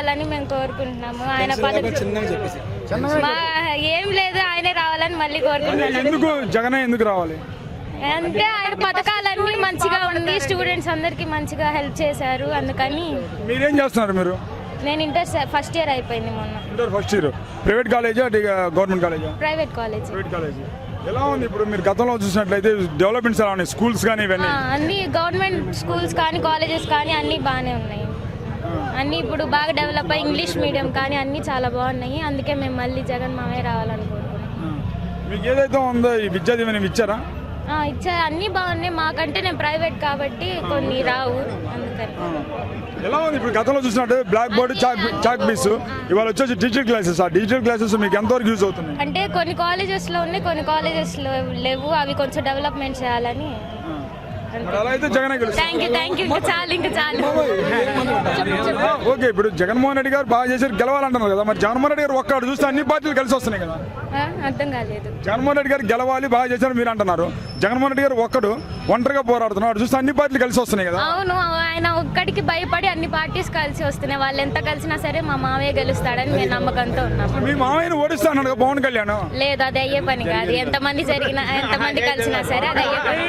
రావాలని మేము కోరుకుంటున్నాము. ఆయన మా ఏం లేదు ఆయనే రావాలని మళ్ళీ కోరుకుంటున్నాను. ఎందుకు జగనే ఎందుకు రావాలి? అంటే ఆయన పథకాలన్నీ మంచిగా ఉంది స్టూడెంట్స్ అందరికి మంచిగా హెల్ప్ చేశారు అందుకని. మీరేం చేస్తున్నారు మీరు? నేను ఇంటర్ ఫస్ట్ ఇయర్ అయిపోయింది మొన్న. ఇంటర్ ఫస్ట్ ఇయర్ ప్రైవేట్ కాలేజా గవర్నమెంట్ కాలేజా ప్రైవేట్ కాలేజ్ ప్రైవేట్ కాలేజ్ ఎలా ఉంది ఇప్పుడు మీరు గతంలో చూసినట్లయితే డెవలప్మెంట్స్ ఎలా ఉన్నాయి? స్కూల్స్ కానీ ఇవన్నీ? అన్ని గవర్నమెంట్ స్కూల్స్ కానీ కాలేజెస్ కానీ అన్నీ బాగానే ఉన్నాయి. అన్నీ ఇప్పుడు బాగా డెవలప్ అయ్యి ఇంగ్లీష్ మీడియం కానీ అన్నీ చాలా బాగున్నాయి. అందుకే మేము మళ్ళీ జగన్ మామయ్య రావాలనుకుంటున్నాం. మీకు ఏదైతే ఉందో ఈ విద్యా దీవెన ఇచ్చారా? ఆ, ఇచ్చా అన్నీ బాగున్నాయి. మాకంటే నేను ప్రైవేట్ కాబట్టి కొన్ని రావు. అందుకని. ఎలా ఉంది ఇప్పుడు గతంలో చూసినట్టు black board chalk chalk piece. ఇవాళ వచ్చేసి డిజిటల్ క్లాసెస్ ఆ డిజిటల్ క్లాసెస్ మీకు ఎంతవరకు యూజ్ అవుతున్నాయి? అంటే కొన్ని కాలేజెస్లో ఉన్నాయి కొన్ని కాలేజెస్లో లేవు. అవి కొంచెం డెవలప్మెంట్ చేయాలని. థ్యాంక్ యూ థ్యాంక్ యూ ఇంకా చాలు ఇంకా చాలు. ఓకే ఇప్పుడు జగన్మోహన్ రెడ్డి గారు బాగా చేశారు గెలవాలంటున్నారు కదా. మరి జగన్మోహన్ రెడ్డి గారు ఒక్కడు చూస్తే అన్ని పార్టీలు కలిసి వస్తున్నాయి కదా. అర్థం కాలేదు. జగన్మోహన్ రెడ్డి గారు గెలవాలి బాగా చేశారు మీరు అంటున్నారు. జగన్మోహన్ రెడ్డి గారు ఒక్కడు ఒంటరిగా పోరాడుతున్నారు. చూస్తే అన్ని పార్టీలు కలిసి వస్తున్నాయి కదా. అవును ఆయన ఒక్కడికి భయపడి అన్ని పార్టీస్ కలిసి వస్తున్నాయి. వాళ్ళు ఎంత కలిసినా సరే మా మావయ్య గెలుస్తాడని మేము నమ్మకంతో ఉన్నాము మీ మామయ్యని ఓడిస్తా అన్నాడు కదా పవన్ కళ్యాణ్. లేదు అది అయ్యే పని కాదు. ఎంతమంది జరిగినా ఎంతమంది కలిసినా సరే అది అయ్యే పని.